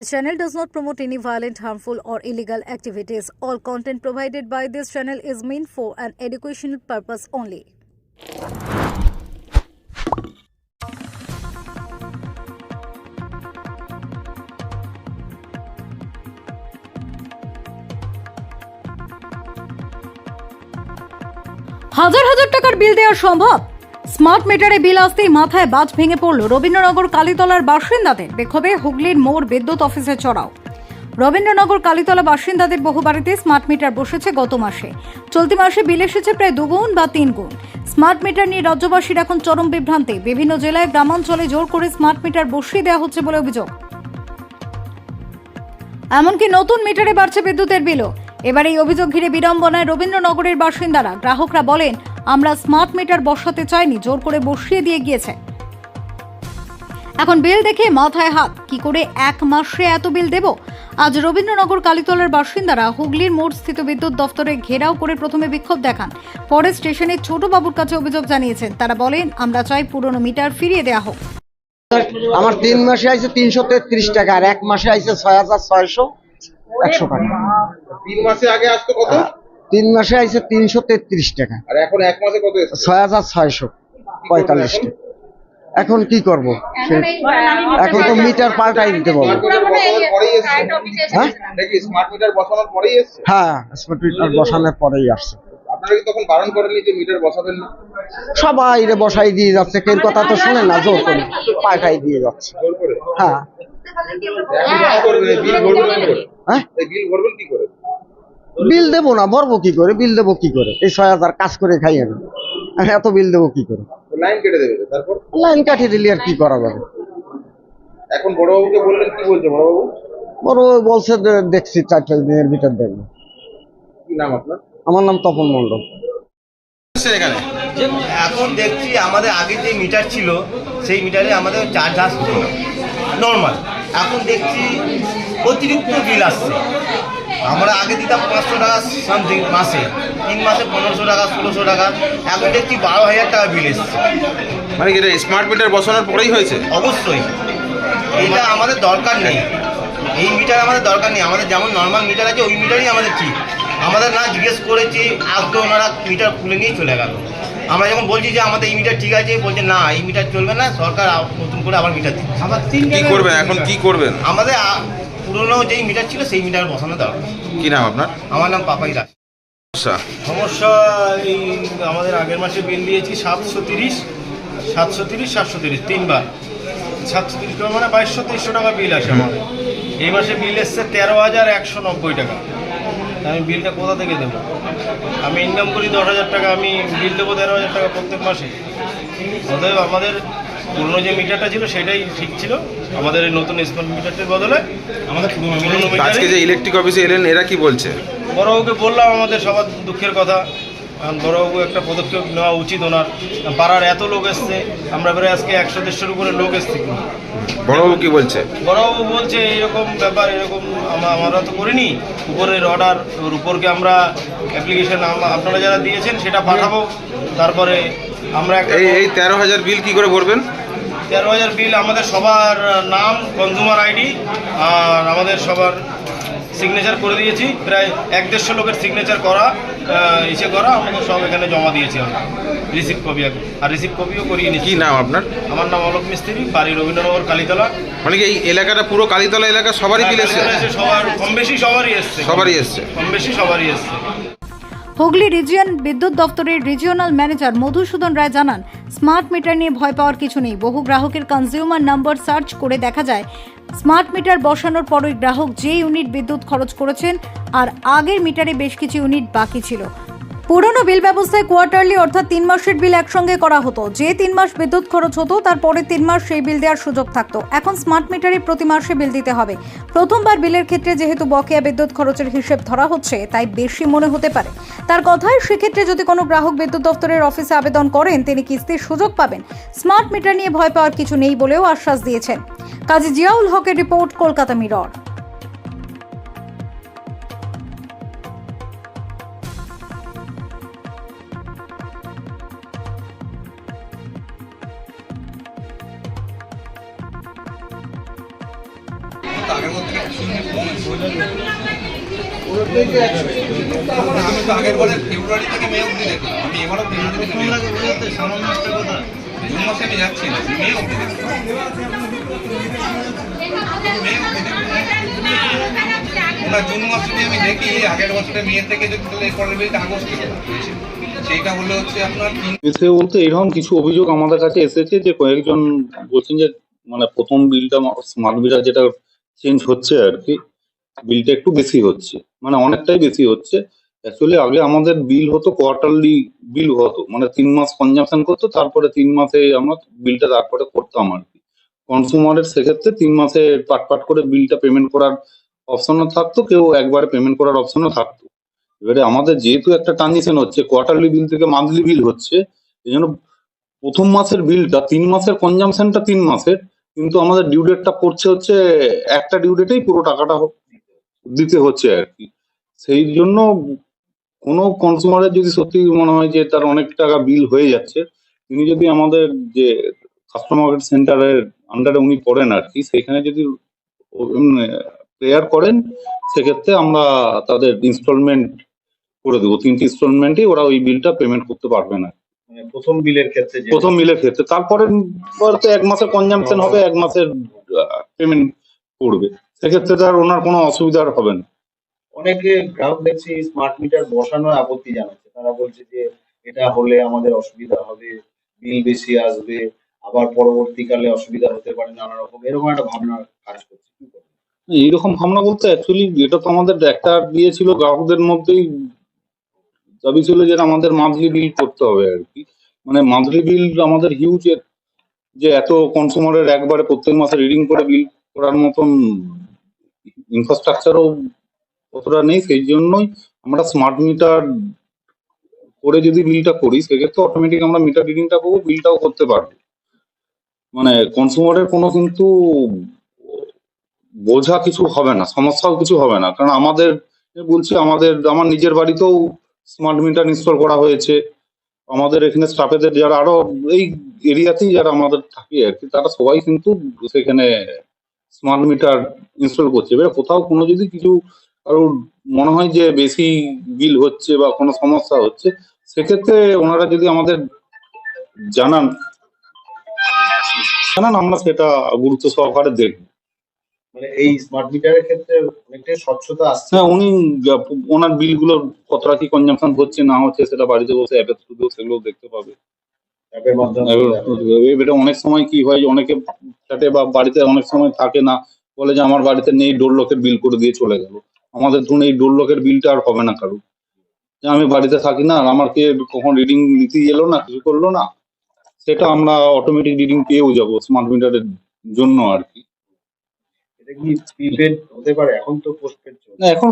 This channel does not promote any violent, harmful, or illegal activities. All content provided by this channel is meant for an educational purpose only. হাজার হাজার টাকার বিল দেওয়া সম্ভব smart মিটারে বিল আসতেই মাথায় বাজ ভেঙে পড়ল রবীন্দ্রনগর কালীতলার বাসিন্দাদের। বিক্ষোভে হুগলির মোড় বিদ্যুৎ অফিসে চড়াও। রবীন্দ্রনগর কালীতলা বাসিন্দাদের বহু বাড়িতে স্মার্ট মিটার বসেছে গত মাসে। চলতি মাসে বিল এসেছে প্রায় দুগুণ বা তিন গুণ স্মার্ট মিটার নিয়ে রাজ্যবাসীর এখন চরম বিভ্রান্তি। বিভিন্ন জেলায় গ্রামাঞ্চলে জোর করে স্মার্ট মিটার বসিয়ে দেওয়া হচ্ছে বলে অভিযোগ। এমনকি নতুন মিটারে বাড়ছে বিদ্যুতের বিলও। এবার এই অভিযোগ ঘিরে বিড়ম্বনায় রবীন্দ্রনগরের বাসিন্দারা। গ্রাহকরা বলেন আমরা স্মার্ট মিটার বসাতে চাইনি জোর করে বসিয়ে দিয়ে গিয়েছে। এখন বিল দেখে মাথায় হাত কি করে এক মাসে এত বিল দেব? আজ রবীন্দ্রনগর কালীতলার বাসিন্দারা হুগলির মোড় স্থিত বিদ্যুৎ দফতরে ঘেরাও করে প্রথমে বিক্ষোভ দেখান। পরে স্টেশনে ছোট বাবুর কাছে অভিযোগ জানিয়েছেন। তারা বলেন আমরা চাই পুরনো মিটার ফিরিয়ে দেওয়া হোক। আমার তিন মাসে আইছে তিনশো তেত্রিশ টাকা আর এক মাসে আইছে ছয় হাজার ছয়শো একশো টাকা। তিন মাসে আগে আসতো কত? তিন মাসে আইছে তিনশো তেত্রিশ টাকা। আর এখন এক মাসে কত ছয় হাজার ছয়শো পঁয়তাল্লিশ টাকা এখন কি করব? এখন তো মিটার পাল্টাই দিতে বলব। এসছে। হ্যাঁ? স্মার্ট মিটার বসানোর পরেই এসছে? হ্যাঁ স্মার্ট মিটার বসানোর পরেই আসছে। আপনারা কি তখন বারণ করেননি যে মিটার বসাবেন না? সবাই রে বসাই দিয়ে যাচ্ছে। কেউ কথা তো শোনে না জোর করে। পাল্টাই দিয়ে যাচ্ছে। হ্যাঁ। এই বিল ভরবেন কি করে? হ্যাঁ? বিল ভরবেন কি করে? বিল দেবো না ভরবো কি করে? বিল দেবো কি করে? এই ছয় হাজার কাজ করে খাইয়ে না এত বিল দেবো কি করে? লাইন কেটে দেবে তারপর? লাইন কাটিয়ে দিলে আর কি করা যাবে? এখন বড়বাবুকে বললেন কি বলছে বড়বাবু? বড় বলছে দেখছি চার পাঁচ দিনের ভিতর দেখব কি নাম আপনার? আমার নাম তপন এখানে? এখন দেখছি আমাদের আগে যে মিটার ছিল সেই মিটারে আমাদের চার্জ আসতো নর্মাল। এখন দেখছি অতিরিক্ত বিল আসছে। আমরা আগে দিতাম পাঁচশো টাকা সামথিং মাসে। তিন মাসে পনেরোশো টাকা ষোলোশো টাকা। এখন দেখছি বারো হাজার টাকা বিল এসছে। মানে কি এটা স্মার্ট মিটার বসানোর পরেই হয়েছে? অবশ্যই। এইটা আমাদের দরকার নেই। এই মিটার আমাদের দরকার নেই। আমাদের যেমন নর্মাল মিটার আছে ওই মিটারই আমাদের ঠিক। আমাদের না জিজ্ঞেস করেছি আজকে ওনারা মিটার খুলে নিয়ে চলে গেল। আমরা যখন বলছি যে আমাদের এই মিটার ঠিক আছে বলছে না এই মিটার চলবে না সরকার নতুন করে আবার মিটার দিচ্ছে। কি করবেন এখন? কি করবেন? আমাদের পুরনো যেই মিটার ছিল সেই মিটার বসানো দরকার। কি নাম আপনার? আমার নাম পাপাই দাস সমস্যা? সমস্যা এই আমাদের আগের মাসে বিল দিয়েছি সাতশো তিরিশ সাতশো তিরিশ সাতশো তিরিশ তিনবার। সাতশো তিরিশ টাকা মানে বাইশশো তেইশশো টাকা বিল আসে আমাদের। এই মাসে বিল এসছে তেরো হাজার একশো নব্বই টাকা। আমি বিলটা কোথা থেকে দেবো? আমি ইনকাম করি দশ হাজার টাকা আমি বিল দেবো তেরো হাজার টাকা প্রত্যেক মাসে। অতএব আমাদের পুরনো যে মিটারটা ছিল সেটাই ঠিক ছিল। আমাদের এই নতুন স্মার্ট মিটারটির বদলে আমাদের পুরনো আজকে যে ইলেকট্রিক অফিসে এলেন এরা কি বলছে? বড়বাবুকে বললাম আমাদের সবার দুঃখের কথা। কারণ বড়বাবু একটা পদক্ষেপ নেওয়া উচিত ওনার। পাড়ার এত লোক এসছে আমরা প্রায় আজকে একশো দেড়শোর উপরে লোক এসছি বড়বাবু কি বলছে? বড়বাবু বলছে এরকম ব্যাপার এরকম আমরা তো করিনি। উপরের অর্ডার এবার উপরকে আমরা অ্যাপ্লিকেশন আপনারা যারা দিয়েছেন সেটা পাঠাবো। তারপরে আমরা এই এই তেরো হাজার বিল কি করে ভরবেন? তেরো হাজার বিল আমাদের সবার নাম কনজুমার আইডি আর আমাদের সবার সিগনেচার করে দিয়েছি। প্রায় এক দেড়শো লোকের সিগনেচার করা ইসে করা আমাদের সব এখানে জমা দিয়েছি আমরা। রিসিভ কপি আর রিসিভ কপিও করিয়ে কি নিচ্ছি নাম আপনার? আমার নাম অলোক মিস্ত্রি বাড়ি রবীন্দ্রনগর কালীতলা। মানে এই এলাকাটা পুরো কালীতলা এলাকা সবারই বিল এসছে? সবার কম বেশি সবারই এসছে। সবারই এসছে। কম বেশি সবারই এসছে। হুগলি রিজিয়ন বিদ্যুৎ দপ্তরের রিজিওনাল ম্যানেজার মধুসূদন রায় জানান, স্মার্ট মিটার নিয়ে ভয় পাওয়ার কিছু নেই। বহু গ্রাহকের কনজিউমার নাম্বার সার্চ করে দেখা যায়, স্মার্ট মিটার বসানোর পরই গ্রাহক যে ইউনিট বিদ্যুৎ খরচ করেছেন, আর আগের মিটারে বেশ কিছু ইউনিট বাকি ছিল। পুরনো বিল ব্যবস্থায় কোয়ার্টারলি অর্থাৎ তিন মাসের বিল একসঙ্গে করা হতো। যে তিন মাস বিদ্যুৎ খরচ হতো তার পরে তিন মাস সেই বিল দেওয়ার সুযোগ থাকতো। এখন স্মার্ট মিটারে প্রতি মাসে বিল দিতে হবে। প্রথমবার বিলের ক্ষেত্রে যেহেতু বকেয়া বিদ্যুৎ খরচের হিসেব ধরা হচ্ছে, তাই বেশি মনে হতে পারে। তার কথায়, সেক্ষেত্রে যদি কোনো গ্রাহক বিদ্যুৎ দপ্তরের অফিসে আবেদন করেন, তিনি কিস্তির সুযোগ পাবেন। স্মার্ট মিটার নিয়ে ভয় পাওয়ার কিছু নেই বলেও আশ্বাস দিয়েছেন। কাজী জিয়াউল হকের রিপোর্ট, কলকাতা মিরর। আগের মতো আগের বলে ফেব্রুয়ারি থেকে মে অব্দি দেখলাম। আমি এবারও ফেব্রুয়ারি থেকে সামান্য একটা কথা। জুন মাসে আমি যাচ্ছি না মে অব্দি দেখলাম। জুন মাস যদি আমি দেখি আগের বছরে মে থেকে যদি তাহলে এরপরের বিলটা আগস্টে হলো হচ্ছে আপনার তিন বলতে এরকম কিছু অভিযোগ আমাদের কাছে এসেছে যে কয়েকজন বলছেন যে মানে প্রথম বিলটা স্মার্ট যেটা চেঞ্জ হচ্ছে আর কি বিলটা একটু বেশি হচ্ছে। মানে অনেকটাই বেশি হচ্ছে। অ্যাকচুয়ালি আগে আমাদের বিল হতো কোয়ার্টারলি বিল হতো। মানে তিন মাস কনজামশন করতো, তারপরে তিন মাসে আমরা বিলটা তারপরে করতাম আর কি। কনসুমারের সেক্ষেত্রে তিন মাসে পাট পাট করে বিলটা পেমেন্ট করার অপশনও থাকতো, কেউ একবারে পেমেন্ট করার অপশনও থাকতো। এবারে আমাদের যেহেতু একটা ট্রানজিশন হচ্ছে কোয়ার্টারলি বিল থেকে মান্থলি বিল হচ্ছে, এই জন্য প্রথম মাসের বিলটা তিন মাসের কনজামশনটা তিন মাসের কিন্তু আমাদের ডিউ ডেটটা পড়ছে হচ্ছে, একটা ডিউ ডেটেই পুরো টাকাটা দিতে হচ্ছে আর কি। সেই জন্য কোনো কনজিউমারের যদি সত্যি মনে হয় যে তার অনেক টাকা বিল হয়ে যাচ্ছে, তিনি যদি আমাদের যে কাস্টমার সেন্টারের আন্ডারে উনি পড়েন আর কি সেখানে যদি প্রেয়ার করেন, সেক্ষেত্রে আমরা তাদের ইনস্টলমেন্ট করে দেবো। তিনটি ইনস্টলমেন্টে ওরা ওই বিলটা পেমেন্ট করতে পারবে না। মানে প্রথম বিলের ক্ষেত্রে প্রথম মিলের ক্ষেত্রে। তারপরে হয়তো এক মাসের কনজামশন হবে এক মাসের পেমেন্ট করবে সেক্ষেত্রে তার ওনার কোনো অসুবিধা হবে না। অনেকে গ্রাহক দেখছি স্মার্ট মিটার বসানোর আপত্তি জানাচ্ছে। তারা বলছে যে এটা হলে আমাদের অসুবিধা হবে বিল বেশি আসবে আবার পরবর্তীকালে অসুবিধা হতে পারে নানা রকম। এরকম একটা ভাবনা কাজ করছে। কি এইরকম ভাবনা বলতে অ্যাকচুয়ালি এটা তো আমাদের একটা দিয়েছিল গ্রাহকদের মধ্যেই দাবি ছিল যে আমাদের মান্থলি বিল করতে হবে আর কি। মানে মান্থলি বিল আমাদের হিউজ যে এত কনসুমারের একবারে প্রত্যেক মাসে রিডিং করে বিল করার মতন ইনফ্রাস্ট্রাকচারও অতটা নেই, সেই জন্যই আমরা স্মার্ট মিটার করে যদি বিলটা করি, সেক্ষেত্রে অটোমেটিক আমরা মিটার রিডিংটা করব বিলটাও করতে পারব। মানে কনসুমারের কোনো কিন্তু বোঝা কিছু হবে না, সমস্যাও কিছু হবে না। কারণ আমাদের, বলছি আমাদের, আমার নিজের বাড়িতেও স্মার্ট মিটার ইনস্টল করা হয়েছে। আমাদের এখানে স্টাফেদের যারা আরও এই এরিয়াতেই যারা আমাদের থাকে আর কি, তারা সবাই কিন্তু সেখানে স্মার্ট মিটার ইনস্টল করছে। এবার কোথাও কোনো যদি কিছু কারও মনে হয় যে বেশি বিল হচ্ছে বা কোনো সমস্যা হচ্ছে, সেক্ষেত্রে ওনারা যদি আমাদের জানান জানান আমরা সেটা গুরুত্ব সহকারে দেখব। মানে এই স্মার্ট মিটারের ক্ষেত্রে অনেকটাই স্বচ্ছতা আসছে। হ্যাঁ উনি ওনার বিলগুলো কতটা কি কনজামশন হচ্ছে না হচ্ছে সেটা বাড়িতে বসে অ্যাপের থ্রুতে সেগুলো দেখতে পাবে। এবারে অনেক সময় কি হয় যে অনেকে চাটে বা বাড়িতে অনেক সময় থাকে না বলে যে আমার বাড়িতে নেই ডোর লকের বিল করে দিয়ে চলে গেল। আমাদের ধরুন এই ডোর লকের বিলটা আর হবে না কারও। যে আমি বাড়িতে থাকি না আর আমার কে কখন রিডিং নিতে এলো না কিছু করল না সেটা আমরা অটোমেটিক রিডিং পেয়েও যাব স্মার্ট মিটারের জন্য আর কি। এটা কি প্রিপেড হতে পারে? এখন তো পোস্টপেড চলছে। না এখন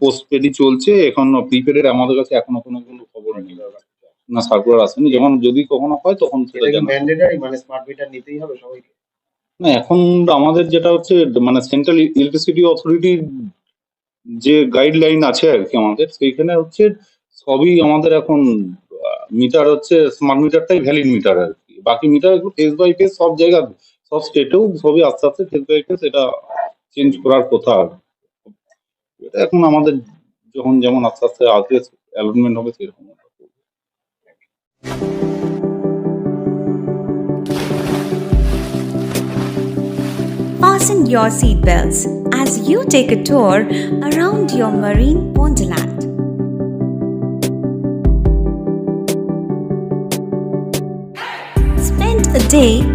পোস্ট পেডই চলছে। এখন প্রিপেডের আমাদের কাছে এখনও কোনো কোনো খবর নেই। না সার্কুলার আসেনি। যখন যদি কখনো হয় তখন সেটা মানে স্মার্ট মিটার নিতেই হবে সবাইকে? না এখন আমাদের যেটা হচ্ছে মানে সেন্ট্রাল ইলেকট্রিসিটি অথরিটির যে গাইডলাইন আছে আর কি আমাদের সেইখানে হচ্ছে সবই আমাদের এখন মিটার হচ্ছে স্মার্ট মিটারটাই ভ্যালিড মিটার আর কি। বাকি মিটার একটু ফেস বাই ফেস সব জায়গা সব স্টেটেও সবই আস্তে আস্তে বাই ফেস এটা চেঞ্জ করার কথা এটা এখন আমাদের যখন যেমন আস্তে আস্তে আসবে অ্যালটমেন্ট হবে, সেরকম Fasten your seatbelts as you take a tour around your marine wonderland. Spend a day